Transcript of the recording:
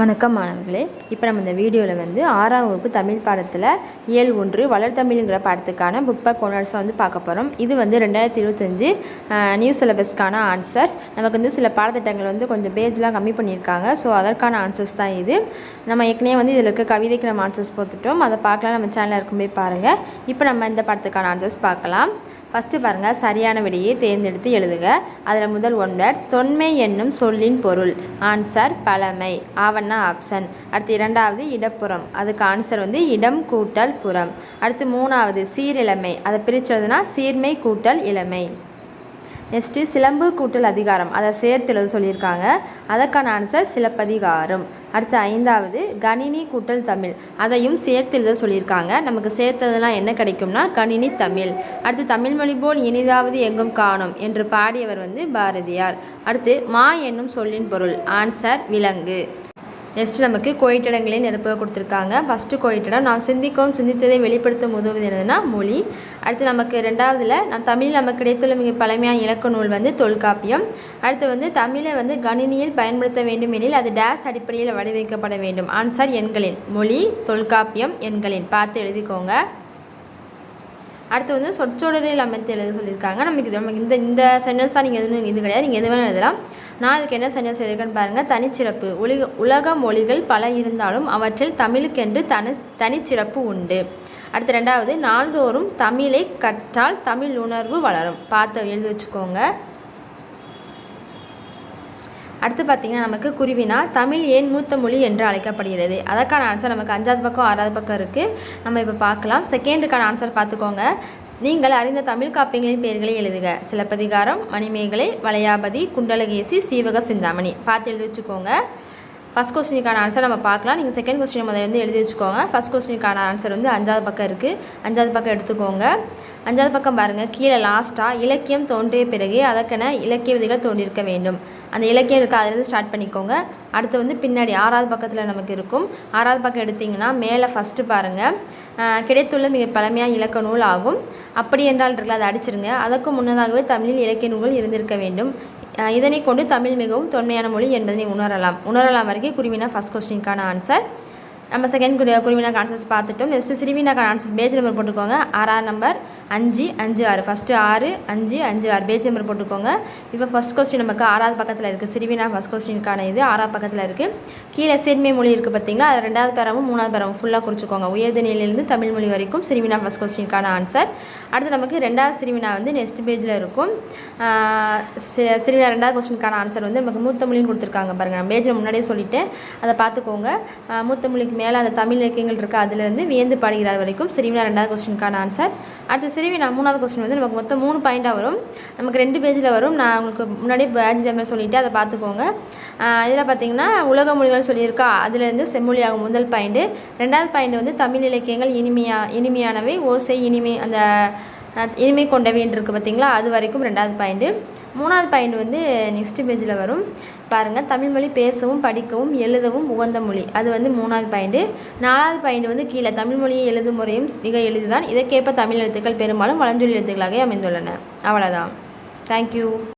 வணக்கம் மாணவர்களே. இப்போ நம்ம இந்த வீடியோவில் வந்து ஆறாம் வகுப்பு தமிழ் பாடத்தில் இயல் ஒன்று வளர்த்தமிழ்ங்கிற பாடத்துக்கான புக் பேக் ஒனர்ஸை வந்து பார்க்க போகிறோம் இது வந்து ரெண்டாயிரத்தி இருபத்தஞ்சு நியூ சிலபஸ்க்கான ஆன்சர்ஸ் நமக்கு வந்து சில பாடத்திட்டங்கள் வந்து கொஞ்சம் பேஜ்லாம் கம்மி பண்ணியிருக்காங்க. ஸோ அதற்கான ஆன்சர்ஸ் தான் இது. நம்ம ஏற்கனவே வந்து இதில் இருக்க கவிதைக்கு நம்ம ஆன்சர்ஸ் போட்டுட்டோம். அதை பார்க்கலாம் நம்ம சேனலில் இருக்கும்போது பாருங்கள் இப்போ நம்ம இந்த பாடத்துக்கான ஆன்சர்ஸ் பார்க்கலாம். ஃபஸ்ட்டு பாருங்கள் சரியான விடையை தேர்ந்தெடுத்து எழுதுக. அதில் முதல் ஒன்றர் தொன்மை என்னும் சொல்லின் பொருள். ஆன்சர் பழமை. ஆவண்ணா ஆப்ஷன் அடுத்து இரண்டாவது இடப்புறம். அதுக்கு ஆன்சர் வந்து இடம் கூட்டல் புறம். அடுத்து மூணாவது சீரிழமை. அதை பிரிச்சதுன்னா சீர்மை கூட்டல் இளமை. நெக்ஸ்ட்டு சிலம்பு கூட்டல் அதிகாரம். அதை சேர்த்து எழுத சொல்லியிருக்காங்க. அதற்கான ஆன்சர் சிலப்பதிகாரம். அடுத்து ஐந்தாவது கணினி கூட்டல் தமிழ். அதையும் சேர்த்து எழுத சொல்லியிருக்காங்க. நமக்கு சேர்த்ததெல்லாம் என்ன கிடைக்கும்னா கணினி தமிழ். அடுத்து தமிழ் மொழி போல் இனிதாவது எங்கும் காணும் என்று பாடியவர் வந்து பாரதியார். அடுத்து மா என்னும் சொல்லின் பொருள். ஆன்சர் விலங்கு. நெக்ஸ்ட் நமக்கு கோயிட்டடங்களே நிரப்ப கொடுத்துருக்காங்க. ஃபஸ்ட்டு கோயிட்டடம் நாம் சிந்திக்கவும் சிந்தித்ததை வெளிப்படுத்தும் உதவுவது என்னதுன்னா மொழி. அடுத்து நமக்கு ரெண்டாவதுல நம் தமிழில் நமக்கு கிடைத்துள்ள மிக பழமையான இலக்க நூல் வந்து தொல்காப்பியம். அடுத்து வந்து தமிழை வந்து கணினியில் பயன்படுத்த வேண்டும் எனில் அது டேஸ் அடிப்படையில் வடிவமைக்கப்பட வேண்டும். ஆன்சர் எண்களின் மொழி தொல்காப்பியம் எண்களின் பார்த்து எழுதிக்கோங்க. அடுத்து வந்து சொற்றொடரில் அமைத்து எழுத சொல்லியிருக்காங்க. நமக்கு இது நமக்கு இந்த இந்த சென்டென்ஸ் தான் நீங்கள் எதுவும் இது கிடையாது. நீங்கள் எது வேணால் எழுதலாம். நான் அதுக்கு என்ன சென்டென்ஸ் எழுதிருக்கேன்னு பாருங்கள் தனிச்சிறப்பு. உலக உலக மொழிகள் பல இருந்தாலும் அவற்றில் தமிழுக்கென்று தனி தனிச்சிறப்பு உண்டு. அடுத்து ரெண்டாவது நாள்தோறும் தமிழை கற்றால் தமிழ் உணர்வு வளரும். பார்த்து எழுதி வச்சுக்கோங்க. அடுத்து பார்த்திங்கன்னா நமக்கு குருவினா தமிழ் ஏன் மூத்த மொழி என்று அழைக்கப்படுகிறது. அதற்கான ஆன்சர் நமக்கு அஞ்சாவது பக்கம் ஆறாவது பக்கம் இருக்குது நம்ம இப்போ பார்க்கலாம். செகண்டுக்கான ஆன்சர் பார்த்துக்கோங்க. நீங்கள் அறிந்த தமிழ் காப்பியங்களின் பெயர்களை எழுதுக. சிலப்பதிகாரம் மணிமேகலை வளையாபதி குண்டலகேசி சீவக சிந்தாமணி. பார்த்து எழுதி வச்சுக்கோங்க. ஃபஸ்ட் கொஸ்டினுக்கான ஆன்சர் நம்ம பார்க்கலாம். நீங்கள் செகண்ட் கொஸ்டின் முதல்ல வந்து எழுதி வச்சுக்கோங்க. ஃபஸ்ட் கொஸ்டினுக்கான ஆன்சர் வந்து அஞ்சாவது பக்கம் இருக்குது அஞ்சாவது பக்கம் எடுத்துக்கோங்க. அஞ்சாவது பக்கம் பாருங்கள் கீழே லாஸ்ட்டாக இலக்கியம் தோன்றிய பிறகு அதற்கென இலக்கிய விதிகள் தோன்றியிருக்க வேண்டும். அந்த இலக்கியம் இருக்குது அதுலேருந்து ஸ்டார்ட் பண்ணிக்கோங்க. அடுத்து வந்து பின்னாடி ஆறாவது பக்கத்தில் நமக்கு இருக்கும். ஆறாவது பக்கம் எடுத்திங்கன்னா மேலே ஃபஸ்ட்டு பாருங்கள் கிடைத்துள்ள மிக பழமையாக இலக்க நூல் ஆகும். அப்படி என்றால் இருக்குல்ல அதை அடிச்சிருங்க. அதற்கு முன்னதாகவே தமிழில் இலக்கிய நூல்கள் இருந்திருக்க வேண்டும். இதனை கொண்டு தமிழ் மிகவும் தொன்மையான மொழி என்பதை உணரலாம். உணரலாம் வரைக்கும் குருவினா ஃபஸ்ட் கொஸ்டினுக்கான ஆன்சர் நம்ம செகண்ட் குரு குருவினாக்கு ஆன்சர்ஸ் பார்த்துட்டோம். நெக்ஸ்ட்டு சிறுவினாக்கான ஆன்சர்ஸ் பேஜ் நம்பர் போட்டுக்கோங்க. ஆறாம் நம்பர் அஞ்சு அஞ்சு ஆறு. ஃபஸ்ட்டு ஆறு அஞ்சு அஞ்சு ஆறு. பேஜ் நம்பர் போட்டுக்கோங்க. இப்போ ஃபஸ்ட் கொஸ்டின் நமக்கு ஆறாவது பக்கத்தில் இருக்குது சிறுவினா ஃபஸ்ட் கொஸ்டினுக்கான இது ஆறாவது பக்கத்தில் இருக்குது கீழே சேர்மை மொழி இருக்குது பார்த்திங்களா? அது ரெண்டாவது பேரமும் மூணாவது பேரமும் ஃபுல்லாக குறிச்சிக்கோங்க. உயர்தநிலையிலேருந்து தமிழ் மொழி வரைக்கும் சிறுவினா ஃபஸ்ட் கொஸ்டினுக்கான ஆன்சர் அடுத்து நமக்கு ரெண்டாவது சிறுவினா வந்து நெக்ஸ்ட் பேஜில் இருக்கும். சிறுவினா ரெண்டாவது கொஸ்டினுக்கான ஆன்சர் வந்து நமக்கு மூத்த மொழின்னு கொடுத்துருக்காங்க பாருங்கள் நான் பேஜில் முன்னாடியே சொல்லிவிட்டு அதை பார்த்துக்கோங்க. மூத்த மொழிக்கு மேலே அந்த தமிழ் இலக்கியங்கள் இருக்குது அதுலேருந்து வியந்து பாடுகிறார் வரைக்கும். சிறுவினா ரெண்டாவது கொஸ்டினுக்கான ஆன்சர் அடுத்து சிறுவினா மூணாவது கொஸ்டின் வந்து நமக்கு மொத்தம் மூணு பாயிண்ட்டாக வரும். நமக்கு ரெண்டு பேஜில் வரும். நான் உங்களுக்கு முன்னாடியே பேஜ் நம்பர் சொல்லிவிட்டு அதை பார்த்துக்கோங்க. இதில் பார்த்தீங்கன்னா உலக மொழிகள் சொல்லியிருக்கா. அதுலேருந்து செம்மொழியாகும் முதல் பாயிண்ட்டு ரெண்டாவது பாயிண்ட் வந்து தமிழ் இலக்கியங்கள் இனிமையா இனிமையானவை. ஓசை இனிமை அந்த இனிமை கொண்டவைன்னு இருக்குது பார்த்தீங்களா அது வரைக்கும் ரெண்டாவது பாயிண்ட்டு மூணாவது பாயிண்ட் வந்து நெக்ஸ்ட் பேஜில் வரும். பாருங்கள் தமிழ்மொழி பேசவும் படிக்கவும் எழுதவும் உகந்த மொழி. அது வந்து மூணாவது பாயிண்ட்டு நாலாவது பாயிண்ட் வந்து கீழே தமிழ்மொழியை எழுதும் முறையும் மிக எளிதுதான். இதற்கேற்ப தமிழ் எழுத்துக்கள் பெரும்பாலும் வளஞ்சொலி எழுத்துக்களாக அமைந்துள்ளன. அவ்வளோதான் தேங்க்யூ